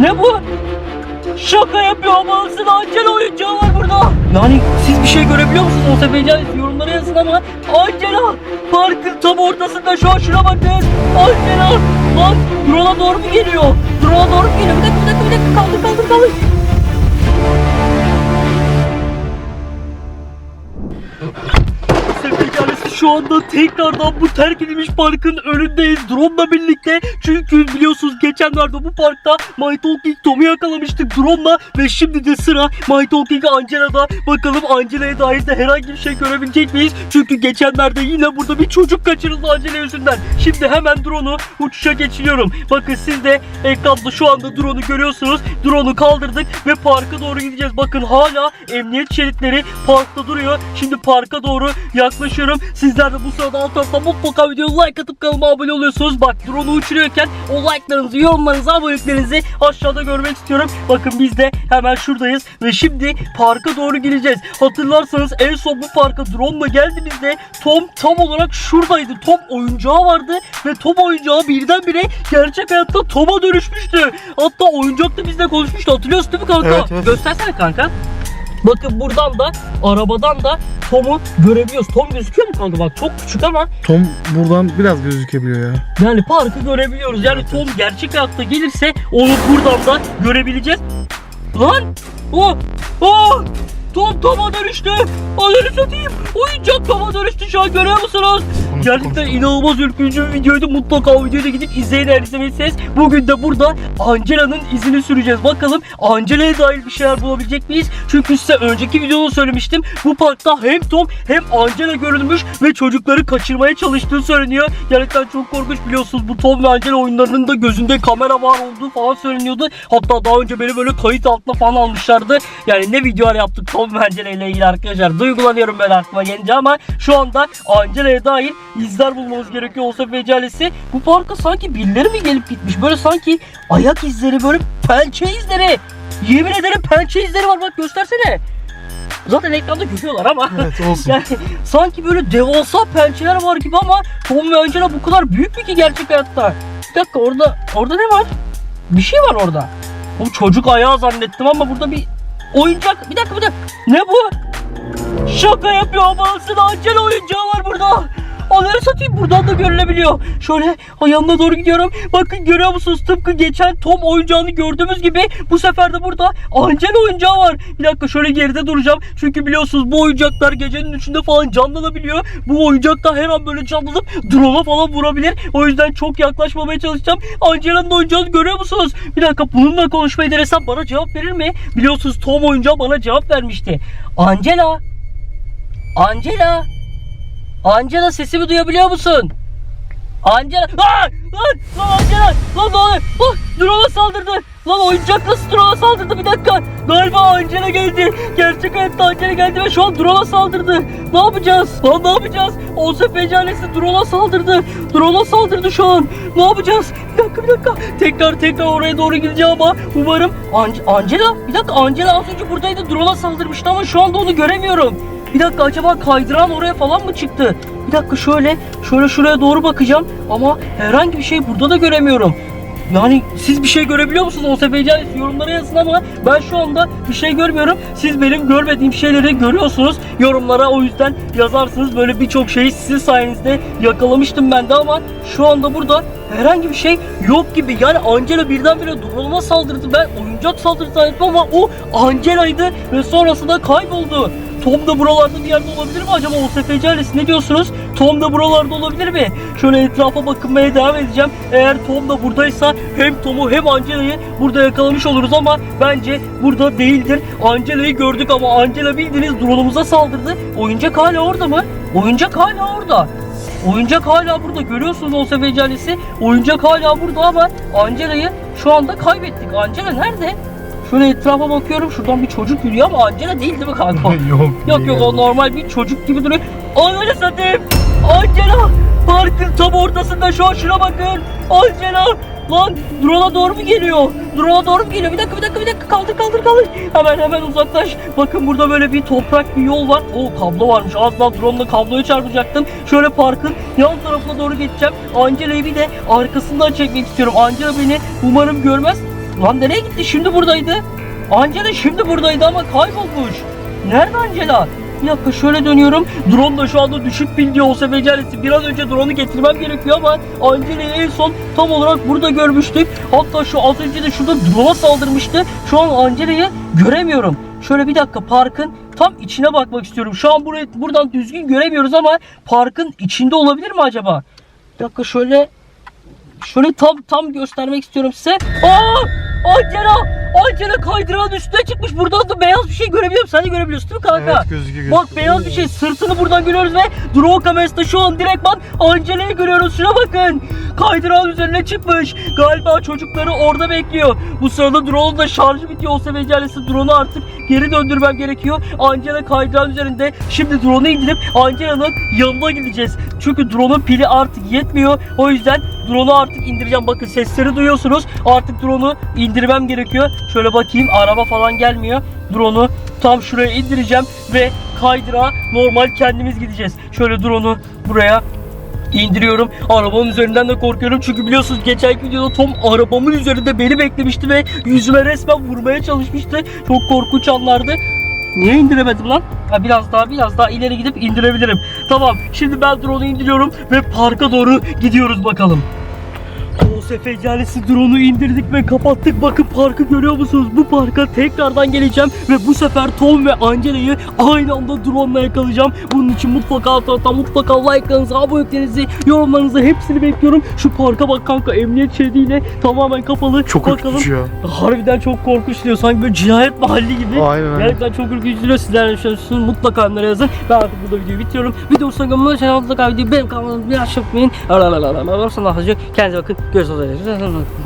Ne bu? Şaka yapıyor olmalısın. Angela oyuncağı var burada. Yani siz bir şey görebiliyor musunuz? O sefer yorumlara yazın ama Angela parkın tam ortasında şu an şuna bakın. Angela lan drone'a doğru mu geliyor? Drone'a doğru mu geliyor? Bir dakika bir dakika bir dakika kaldır kaldır kaldır. Şu anda tekrardan bu terk edilmiş parkın önündeyiz drone'la birlikte. Çünkü biliyorsunuz geçenlerde bu parkta My Talking Tom'u yakalamıştık drone'la ve şimdi de sıra My Talking Angela'da. Bakalım Angela'ya dair de herhangi bir şey görebilecek miyiz? Çünkü geçenlerde yine burada bir çocuk kaçırıldı Angela yüzünden. Şimdi hemen drone'u uçuşa geçiriyorum. Bakın siz de ekranda şu anda drone'u görüyorsunuz. Drone'u kaldırdık ve parka doğru gideceğiz. Bakın hala emniyet şeritleri parkta duruyor. Şimdi parka doğru yaklaşıyorum. Sizler de bu sırada alt tarafta mutlaka videoya like atıp kanalıma abone oluyorsunuz. Bak drone'u uçuruyorken o like'larınızı, yorumlarınızı, aboneliklerinizi aşağıda görmek istiyorum. Bakın biz de hemen şuradayız ve şimdi parka doğru gireceğiz. Hatırlarsanız en son bu parka drone'la geldiğimizde Tom tam olarak şuradaydı. Tom oyuncağı vardı ve Tom oyuncağı birdenbire gerçek hayatta Tom'a dönüşmüştü. Hatta oyuncak da bizle konuşmuştu. Hatırlıyorsun değil mi kanka? Evet, evet. Göstersene kanka. Bakın buradan da arabadan da Tom'u görebiliyoruz. Tom gözüküyor mu kanka? Bak çok küçük ama Tom buradan biraz gözükebiliyor ya. yani parkı görebiliyoruz. Yani Tom gerçek hayatta gelirse onu buradan da görebileceğiz. Lan! O! O! Tom Tom'a dönüştü. Ananı satayım. Oyuncak Tom'a dönüştü şu an görüyor musunuz? Gerçekten inanılmaz ürkütücü bir videoydu. Mutlaka o videoyu da gidip izleyin eğer izlemediyseniz. Bugün de burada Angela'nın izini süreceğiz. Bakalım Angela'ya dair bir şeyler bulabilecek miyiz? Çünkü size önceki videoda söylemiştim. Bu parkta hem Tom hem Angela görülmüş ve çocukları kaçırmaya çalıştığı söyleniyor. Gerçekten çok korkunç biliyorsunuz. Bu Tom ve Angela oyunlarının da gözünde kamera var olduğu falan söyleniyordu. Hatta daha önce beni böyle kayıt altına falan almışlardı. Yani ne videolar yaptık Tom Angela ile ilgili arkadaşlar. Duygulanıyorum ben aklıma gelince ama şu anda Angela'ya dair izler bulmamız gerekiyor olsa fecalesi. Bu parka sanki birileri mi gelip gitmiş? Böyle sanki ayak izleri böyle pençe izleri. Yemin ederim pençe izleri var bak göstersene. Zaten ekranda görüyorlar ama. Evet olsun. Yani sanki böyle devasa pençeler var gibi ama Tom ve Angela bu kadar büyük mü ki gerçek hayatta? Bir dakika orada orada ne var? Bir şey var orada. Bu çocuk ayağı zannettim ama burada bir oyuncak. Bir dakika bir dakika. Ne bu? Şaka yapıyor olmalısın. Angela oyuncağı var burada. Onları satayım buradan da görülebiliyor. Şöyle yanına doğru gidiyorum. Bakın görüyor musunuz? Tıpkı geçen Tom oyuncağını gördüğümüz gibi bu sefer de burada Angela oyuncağı var. Bir dakika şöyle geride duracağım. Çünkü biliyorsunuz bu oyuncaklar gecenin üçünde falan canlanabiliyor. Bu oyuncak da her an böyle canlanıp drone'a falan vurabilir. O yüzden çok yaklaşmamaya çalışacağım. Angela'nın oyuncağını görüyor musunuz? Bir dakika bununla konuşmayı denesem bana cevap verir mi? Biliyorsunuz Tom oyuncağı bana cevap vermişti. Angela. Angela. Angela sesimi duyabiliyor musun? Angela. Aa! Lan! Lan Angela! Lan ne oluyor? Ah! Drone'a saldırdı. Lan oyuncak nasıl drone'a saldırdı? Bir dakika. Galiba Angela geldi. Gerçek hayatta Angela geldi ve şu an drone'a saldırdı. Ne yapacağız? Lan ne yapacağız? Olsa fecalesi drone'a saldırdı. Drone'a saldırdı şu an. Ne yapacağız? Bir dakika bir dakika. Tekrar tekrar oraya doğru gideceğim ama umarım An- Angela bir dakika Angela az önce buradaydı drone'a saldırmıştı ama şu anda onu göremiyorum. Bir dakika acaba kaydıran oraya falan mı çıktı? Bir dakika şöyle şöyle şuraya doğru bakacağım ama herhangi bir şey burada da göremiyorum. Yani siz bir şey görebiliyor musunuz? O sefer yorumlara yazın ama ben şu anda bir şey görmüyorum. Siz benim görmediğim şeyleri görüyorsunuz. Yorumlara o yüzden yazarsınız. Böyle birçok şeyi sizin sayenizde yakalamıştım ben de ama şu anda burada herhangi bir şey yok gibi. Yani Angela birdenbire drone'uma saldırdı. Ben oyuncak saldırdı zannettim ama o Angela'ydı ve sonrasında kayboldu. Tom da buralarda bir yerde olabilir mi acaba o SFC ailesi ne diyorsunuz? Tom da buralarda olabilir mi? Şöyle etrafa bakınmaya devam edeceğim. Eğer Tom da buradaysa hem Tom'u hem Angela'yı burada yakalamış oluruz ama bence burada değildir. Angela'yı gördük ama Angela bildiğiniz drone'umuza saldırdı. Oyuncak hala orada mı? Oyuncak hala orada. Oyuncak hala burada görüyorsunuz o SFC ailesi. Oyuncak hala burada ama Angela'yı şu anda kaybettik. Angela nerede? Şöyle etrafa bakıyorum. Şuradan bir çocuk yürüyor ama Angela değil değil mi kanka? yok. Yok yok o normal bir çocuk gibi duruyor. Ananı satayım. Angela. Parkın tam ortasında şu an şuna bakın. Angela. Lan drone'a doğru mu geliyor? Drone'a doğru mu geliyor? Bir dakika bir dakika bir dakika kaldır kaldır kaldır. Hemen hemen uzaklaş. Bakın burada böyle bir toprak bir yol var. O kablo varmış. Az daha drone'la kabloya çarpacaktım. Şöyle parkın yan tarafına doğru geçeceğim. Angela'yı bir de arkasından çekmek istiyorum. Angela beni umarım görmez. Lan nereye gitti? Şimdi buradaydı. Angela şimdi buradaydı ama kaybolmuş. Nerede Angela? Bir dakika şöyle dönüyorum. Drone da şu anda düşük pil diyor olsa becerisi. Bir an önce drone'u getirmem gerekiyor ama Angela'yı en son tam olarak burada görmüştük. Hatta şu az önce de şurada drone'a saldırmıştı. Şu an Angela'yı göremiyorum. Şöyle bir dakika parkın tam içine bakmak istiyorum. Şu an burayı buradan düzgün göremiyoruz ama parkın içinde olabilir mi acaba? Bir dakika şöyle şöyle tam tam göstermek istiyorum size. Aa! Angela! Angela kaydırağın üstüne çıkmış. Buradan da beyaz bir şey görebiliyorum. Sen de görebiliyorsun değil mi kanka? Evet gözüküyor gözüküyor. Bak beyaz bir şey sırtını buradan görüyoruz ve drone kamerasında şu an direktman Angela'yı görüyoruz. Şuna bakın. Kaydırağın üzerine çıkmış. Galiba çocukları orada bekliyor. Bu sırada drone'un da şarjı bitiyor olsa becerisi drone'u artık geri döndürmem gerekiyor. Angela kaydırağın üzerinde. Şimdi drone'u indirip Angela'nın yanına gideceğiz. Çünkü drone'un pili artık yetmiyor. O yüzden drone'u artık indireceğim. Bakın sesleri duyuyorsunuz. Artık drone'u indirmem gerekiyor. Şöyle bakayım araba falan gelmiyor. Drone'u tam şuraya indireceğim ve kaydırağa normal kendimiz gideceğiz. Şöyle drone'u buraya indiriyorum. Arabanın üzerinden de korkuyorum çünkü biliyorsunuz geçen videoda Tom arabamın üzerinde beni beklemişti ve yüzüme resmen vurmaya çalışmıştı. Çok korkunç anlardı. Niye indiremedim lan? Ha, biraz daha biraz daha ileri gidip indirebilirim. Tamam şimdi ben drone'u indiriyorum ve parka doğru gidiyoruz bakalım. OSF ecalesi drone'u indirdik ve kapattık. Bakın parkı görüyor musunuz? Bu parka tekrardan geleceğim ve bu sefer Tom ve Angela'yı aynı anda drone'la yakalayacağım. Bunun için mutlaka hatta mutlaka like'larınızı, aboneliklerinizi, yorumlarınızı hepsini bekliyorum. Şu parka bak kanka emniyet şeridiyle tamamen kapalı. Çok Bakalım. ürkütücü ya. Harbiden çok korkunç diyor. Sanki böyle cinayet mahalli gibi. Aynen. Gerçekten çok ürkütücü diyor. Sizler de düşünüyorsunuz. Mutlaka yorumlara yazın. Ben artık burada videoyu bitiriyorum. Video hoşuna gitmedi. Mutlaka videoyu benim kanalımda bir aşağı unutmayın. Kendinize bakın. Görüşürüz. চলে